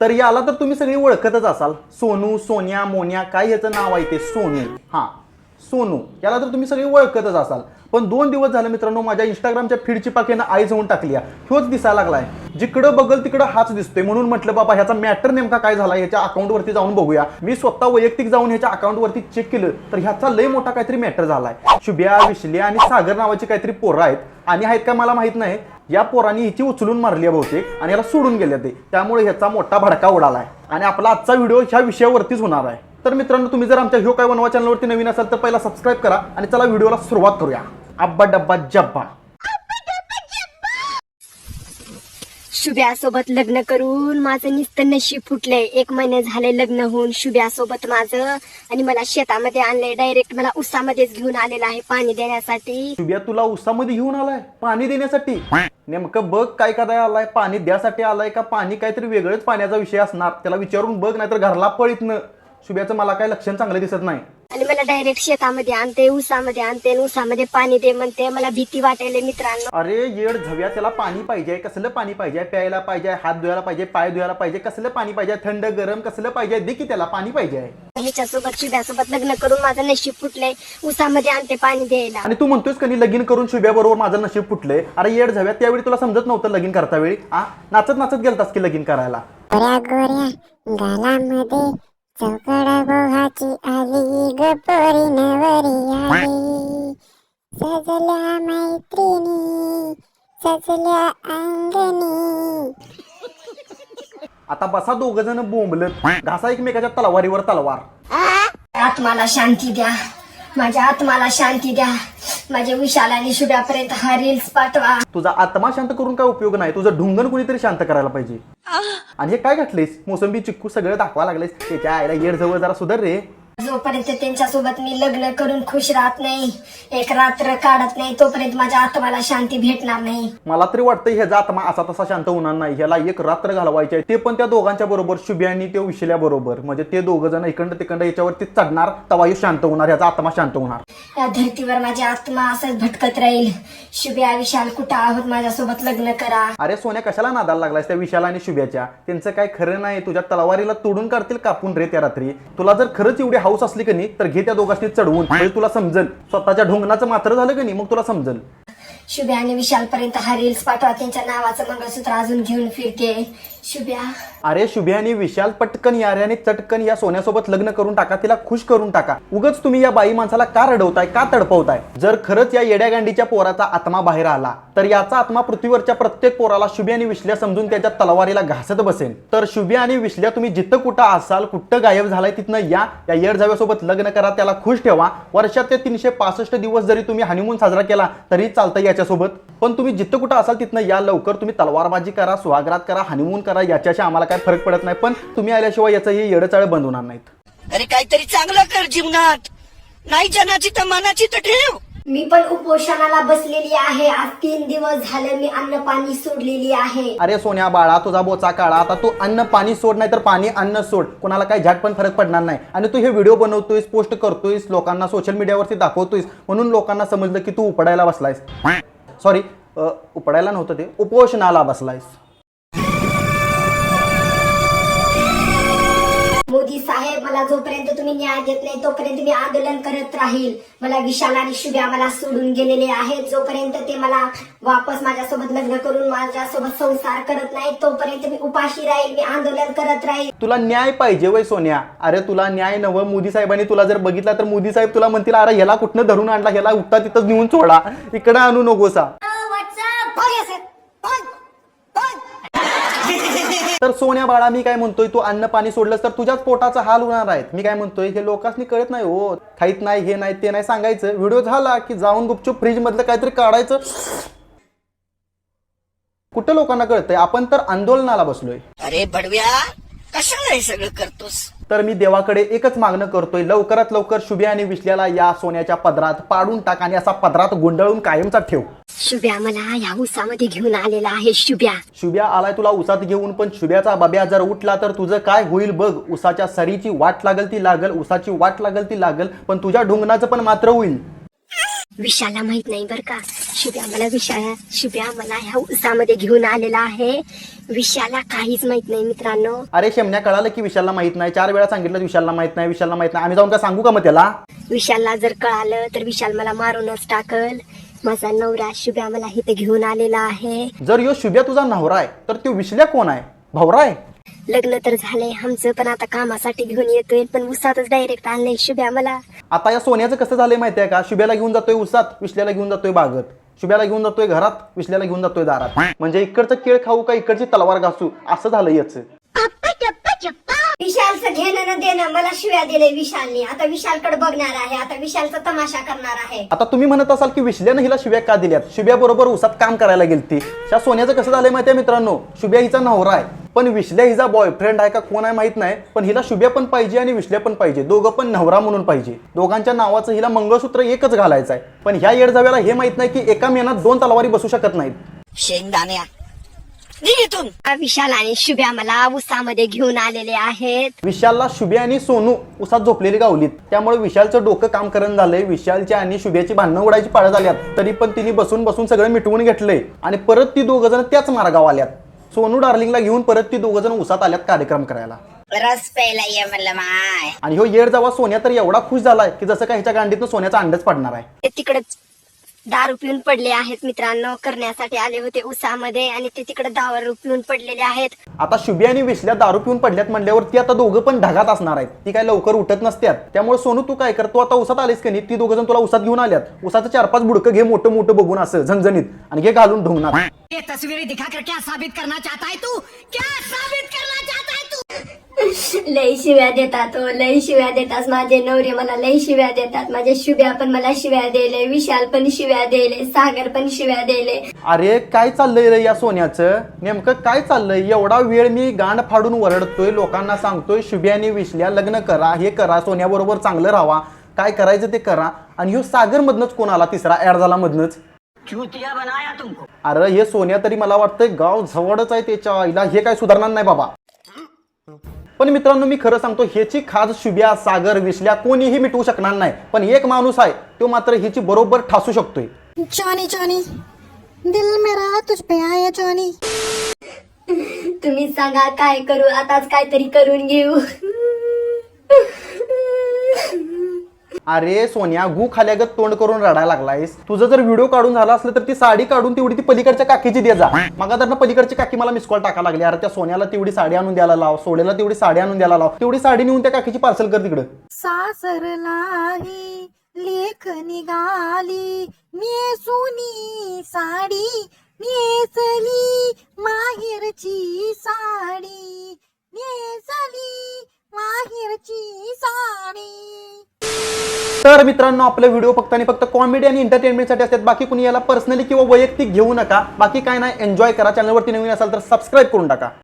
तर याला तर तुम्ही सगळी ओळखतच असाल. सोनू सोन्या मोन्या काय याचं नाव आहे ते? सोनू. हा. सोनू याला तर तुम्ही सगळी ओळखतच असाल. पण दोन दिवस झाले मित्रांनो माझ्या इंस्टाग्रामच्या फीडची पाकेनं आईज होऊन टाकली आहे. ह्योच दिसायला लागलाय. जिकडं बघल तिकडं हाच दिसतोय. म्हणून म्हटलं बाबा ह्याचा मॅटर नेमका काय झाला ह्याच्या अकाउंटवरती जाऊन बघूया. मी स्वतः वैयक्तिक जाऊन ह्याच्या अकाउंटवरती चेक केलं तर ह्याचा लय मोठा काहीतरी मॅटर झालाय. शुभ्या विशल्या आणि सागर नावाची काहीतरी पोरं आहेत. आणि आहेत का मला माहीत नाही. या पोरांनी हिची उचलून मारली आहे बहुतेक आणि याला सोडून गेले ते. त्यामुळे ह्याचा मोठा भडका उडालाय. आणि आपला आजचा व्हिडिओ ह्या विषयावरतीच होणार आहे. तर मित्रांनो तुम्ही जर आमच्या ह्यो काय बनवा चॅनलवरती नवीन असाल तर पहिला सबस्क्राईब करा आणि चला व्हिडिओला सुरुवात करूया. अब्बा डब्बा जब्बा. शुभ्यासोबत लग्न करून माझं नुसतं नशीब फुटलंय. एक महिने झाले लग्न होऊन शुभ्यासोबत माझं. आणि मला शेतामध्ये आणलंय. डायरेक्ट मला उसामध्येच घेऊन आलेलं आहे पाणी देण्यासाठी. शुभ्या तुला उसामध्ये घेऊन आलाय? पाणी देण्यासाठी? नेमकं बघ काय करायला आलाय. पाणी द्यासाठी आलाय का? पाणी काहीतरी वेगळंच पाण्याचा विषय असणार. त्याला विचारून बघ नाहीतर घरला पळीत न. शुभ्याचं मला काय लक्षण चांगलं दिसत नाही. आणि मला डायरेक्ट शेतामध्ये आणते उसामध्ये आणते आणि उसामध्ये पाणी दे म्हणते. मला भीती वाटायला मित्रांनो. अरे येड झव्या त्याला पाणी पाहिजे कसलं पाणी पाहिजे? प्यायला पाहिजे हात धुवायला पाहिजे पाय धुवायला पाहिजे कसलं पाणी पाहिजे? थंड गरम कसलं पाहिजे? दे की त्याला पाणी पाहिजे. ह्याच्यासोबत शुभ्यासोबत लग्न करून माझं नशीब फुटलंय. उसामध्ये आणते पाणी द्यायला. आणि तू म्हणतोयस का लगीन करून शुभ्या बरोबर माझं नशीब फुटलंय? अरे येड झव्या त्यावेळी तुला समजत नव्हतं लगीन करता वेळी. आ? नाचत नाचत गेलतास की लगीन करायला? गोऱ्या गोऱ्या गालामध्ये चौकड आता बसा दोघ जण बोंबलत. घासा एकमेकाच्या तलवारीवर तलवार. आत्माला शांती द्या. माझ्या आत्माला शांती द्या. माझ्या विशाल आणि शुभ्यापर्यंत हा रील्स पाठवा. तुझा आत्मा शांत करून काय उपयोग नाही? तुझं ढुंगण कुणीतरी शांत करायला पाहिजे. आणि हे काय घातलेस मोसंबी चिक्कू सगळं दाखवा लागलेस त्याच्या आईला येड जवळ जरा सुधार रे. जोपर्यंत त्यांच्यासोबत मी लग्न करून खुश राहत नाही एक रात्र काढत नाही तोपर्यंत माझ्या आत्माला शांती भेटणार नाही. मला तरी वाटतं ह्याचा आत्मा असा तसा शांत होणार नाही ह्याला एक रात्र घालवायची आहे. ते पण त्या दोघांच्या बरोबर शुभ्या आणि ते विशल्या बरोबर. म्हणजे ते दोघं जण इकडं तिकडं याच्यावरती चढणार तवा ह्यो शांत होणार ह्याचा आत्मा शांत होणार. या धर्तीवर माझी आत्मा असंच भटकत राहील. शुभ्या विशाल कुठं आहोत? माझ्यासोबत लग्न करा. अरे सोन्या कशाला नादाला लागलास त्या विशाला आणि शुभ्याच्या? त्यांचं काय खरं नाही तुझ्या तलवारीला तोडून काढतील कापून रे त्या रात्री. तुला जर खरंच एवढी हाऊस असली की नाही तर घे त्या दोघांनी चढवून. म्हणजे तुला समजल. स्वतःच्या ढोंगणाचं मात्र झालं की नाही मग तुला समजल. शुभ्या आणि विशाल पर्यंत हा रील्स पाठवा. त्यांच्या नावाचं मंगळसूत्र अजून घेऊन फिरते शुभ्या. अरे शुभ्या आणि विशाल पटकन यारे आणि चटकन या सोन्यासोबत लग्न करून टाका तिला खुश करून टाका. उगच तुम्ही या बाई माणसाला का रडवताय का तडपवताय? जर खरंच या येड्यागांडीच्या पोराचा आत्मा बाहेर आला तर याचा आत्मा पृथ्वीवरच्या प्रत्येक पोराला शुभ्या आणि विश्ल्या समजून त्याच्या तलवारीला घासत बसेल तर शुभ्या आणि विश्ल्या तुम्ही जिथं कुठं असाल कुठं गायब झालाय तिथनं या या येड जाव्यासोबत लग्न करा त्याला खुश ठेवा. वर्षात ते तीनशे पासष्ट दिवस जरी तुम्ही हनीमून साजरा केला तरी चालतं याच्यासोबत. पण तुम्ही जिथं कुठं असाल तिथनं या लवकर तुम्ही तलवारबाजी करा सुहागरात करा हनीमून करा याच्याशी आम्हाला काय फरक पडत नाही. पण तुम्ही आल्याशिवाय याचं हे येडचाळ बंद होणार नाहीत. अरे काहीतरी चांगलं कर जीवनात. नाही जनाची तर मनाची तर ठेव. मी पण उपोषणाला बसलेली आहे. आज तीन दिवस झाले मी अन्न पाणी सोडलेली आहे. अरे सोन्या बाळा तुझा बोचा काळा. आता तू अन्न पाणी सोड नाही तर पाणी अन्न सोड. कोणाला काही झाट पण फरक पडणार नाही. आणि तू हे व्हिडिओ बनवतोयस पोस्ट करतोयस लोकांना सोशल मीडियावरती दाखवतोयस म्हणून लोकांना समजलं की तू उपडायला बसलायस. सॉरी उपडायला नव्हतं ते उपोषणाला बसलायस. मोदी साहेब मला जोपर्यंत तुम्ही न्याय देत नाही तोपर्यंत मी आंदोलन करत राहील. मला विशाल आणि शुभ्या मला सोडून गेलेले आहेत. जोपर्यंत ते मला वापस माझ्यासोबत लग्न करून माझ्यासोबत संसार करत नाही तोपर्यंत मी उपाशी राहील मी आंदोलन करत राहील. तुला न्याय पाहिजे वय सोन्या. अरे तुला न्याय नवं मोदी साहेबांनी तुला जर बघितला तर मोदी साहेब तुला म्हणतील अरे ह्याला कुठनं धरून आणला? ह्याला उठता तिथंच नेऊन सोडा. इकडं आणू नकोसा. तर सोन्या बाळा मी काय म्हणतोय तू अन्न पाणी सोडलंस तर तुझ्याच पोटाचा हाल होणार आहेत. मी काय म्हणतोय हे लोकांनी कळत नाही हो. खाईत नाही हे नाही ते नाही सांगायचं. व्हिडिओ झाला की जाऊन गुपचूप फ्रीज मधलं काहीतरी काढायचं. कुठं लोकांना कळतंय? आपण तर आंदोलनाला बसलोय. अरे बडव्या कशाला हे सगळं करतोस? तर मी देवाकडे एकच मागणं करतोय. लवकरात लवकर शुभ्या आणि विश्ल्याला या सोन्याच्या पदरात पाडून टाक आणि असा पदरात गुंडाळून कायमचा ठेव. शुभ्या मला या उसामध्ये घेऊन आलेला आहे शुभ्या. शुभ्या आलाय तुला उसात घेऊन पण शुभ्याचा बाब्या जर उठला तर तुझं काय होईल बघ. उसाच्या सरीची वाट लागल ती लागल उसाची वाट लागल ती लागल पण तुझ्या ढुंगणाचं पण मात्र होईल. विशाला माहीत नाही बर का. शुभ्या मला विशाला शुभ्या मला ह्या उसामध्ये घेऊन आलेला आहे. विशाला काहीच माहीत नाही मित्रांनो. अरे शेमण्या कळालं की विशालला माहीत नाही? चार वेळा सांगितलं विशालला माहीत नाही विशालला माहीत नाही. आम्ही जाऊन काय सांगू का मग त्याला? विशालला जर कळालं तर विशाल मला मारूनच टाकल. माझा नवरा शुभ्या मला इथे घेऊन आलेला आहे. जर यो शुभ्या तुझा नवरा आहे तर तो विशल्या कोण आहे? भवरा आहे? लग्न तर झालंय आमचं पण आता कामासाठी घेऊन येतोय पण उसातच डायरेक्ट आणलंय शुभ्या मला आता या सोन्याचं कसं झालंय माहिती आहे का? शुभ्याला घेऊन जातोय उसात विश्ल्याला घेऊन जातोय बागत. शुभ्याला घेऊन जातोय घरात विश्ल्याला घेऊन जातोय दारात. म्हणजे इकडचं केळ खाऊ का इकडची तलवार घासू? असं झालं याचं. विशालचं घेणं न देणं मला शिव्या दिले विशालने. आता विशालकडे बघणार आहे. आता विशालचा तमाशा करणार आहे. आता तुम्ही म्हणत असाल की विश्ल्यानं हिला शिव्या का दिल्यात? शुभ्या बरोबर उसात काम करायला गेलती. त्या सोन्याचं कसं झालंय माहिती आहे मित्रांनो? शुभ्या हिचा नवरा आहे. पण विश्ल्या हिचा बॉयफ्रेंड आहे का कोण आहे माहीत नाही. पण हिला शुभ्या पण पाहिजे आणि विश्ल्या पण पाहिजे. दोघं पण नवरा म्हणून पाहिजे. दोघांच्या नावाचं हिला मंगळसूत्र एकच घालायचं आहे पण ह्या येडजाव्याला हे माहीत नाही की एका मेनात दोन तलवारी बसू शकत नाहीत. शेंगदाण्या इथून विशाल आणि शुभ्या मला उसामध्ये घेऊन आलेले आहेत. विशालला शुभ्या आणि सोनू उसात झोपलेली गावलीत. त्यामुळे विशालचं डोकं काम करण झालंय. विशालची आणि शुभ्याची भांडणं उडायची पाळ्या झाल्यात. तरी पण तिने बसून बसून सगळं मिटवून घेतलंय. आणि परत ती दोघ जण त्याच मार्गावर आल्यात. सोनू डार्लिंगला घेऊन परत ती दोघ जण उसात आल्यात कार्यक्रम करायला. रस प्यायला ये म्हणलं माय. आणि ह्यो येड जावा सोन्या तर एवढा खुश झालाय की जसं काय ह्याच्या गांडीतनं सोन्याचा अंडच पडणार आहे. ते तिकडेच दारू पिऊन पडले आहेत मित्रांनो. करण्यासाठी आले होते उसामध्ये आणि ते तिकडे दारू पिऊन पडलेले आहेत. आता शुभ्या आणि विश्ल्या दारू पिऊन पडल्यात म्हणल्यावर ती आता दोघं पण ढगात असणार आहेत. ती काय लवकर उठत नसत्यात. त्यामुळे सोनू तू काय कर? तू आता उसात आलीस की नाही? ती दोघं जण तुला उसात घेऊन आल्यात. उसाचं चार पाच बुडकं घे मोठं मोठं बघून असं झणझणीत. आणि घे घालून ढोंगणात. ये तस्वीरें दिखाकर क्या साबित करना चाहता है तू? क्या साबित करना चाहता है तू लई शिव्या देतात हो लई शिव्या देतात. माझे नवरे मला लई शिव्या देतात. माझे शुभ्या पण मला शिव्या दिले विशाल पण शिव्या दिले सागर पण शिव्या दिले. अरे काय चाललंय रे या सोन्याचं? नेमकं काय चाललंय? एवढा वेळ मी गांड फाडून वरडतोय लोकांना सांगतोय शुभ्यानी विश्ल्या लग्न करा हे करा सोन्याबरोबर चांगलं राहा. काय करायचं ते करा. आणि ह्यो सागर मधनच कोण आला तिसरा? ऍड झाला मधनच. चूतिया बनाया तुमको. अरे हे सोन्या तरी मला वाटतंय गाव जवळच आहे त्याच्या आईला. हे काय सुधारणार नाही बाबा. पण मित्रांनो मी खरं सांगतो ह्याची खाज शुभ्या सागर विश्ल्या कोणीही मिटवू शकणार नाही. पण एक माणूस आहे तो मात्र ह्याची बरोबर ठासू शकतोय. जॉनी जॉनी दिल मेरा तुझ पे आया जॉनी. तुम्ही सांगा काय करू? आताच काहीतरी करून घेऊ. अरे सोन्या गु खाल्यागत तोंड करून रडायला लागलायस. तुझं जर व्हिडिओ काढून झाला असलं तर ती साडी काढून तेवढी ती पलीकडच्या काकीची दे जा. मग पलीकडची काकी मला मिस कॉल टाका लागली. अरे त्या सोन्याला तेवढी साडी आणून द्यायला लाव सोड्याला तेवढी साडी आणून द्यायला लाव. तेवढी साडी नेऊन त्या काकीची पार्सल कर तिकडं. सासरलाही लेख निघाली. नेसुनी साडी नेसली माहेरची साडी. नेसली माहेरची साडी. तर मित्रांनो आपले व्हिडिओ फक्त आणि फक्त कॉमेडी आणि एंटरटेनमेंटसाठी असतात. बाकी कुणी याला पर्सनली किंवा वैयक्तिक घेऊ नका. बाकी काय नाही एन्जॉय करा. चॅनलवरती नवीन असाल तर सबस्क्राईब करून टाका.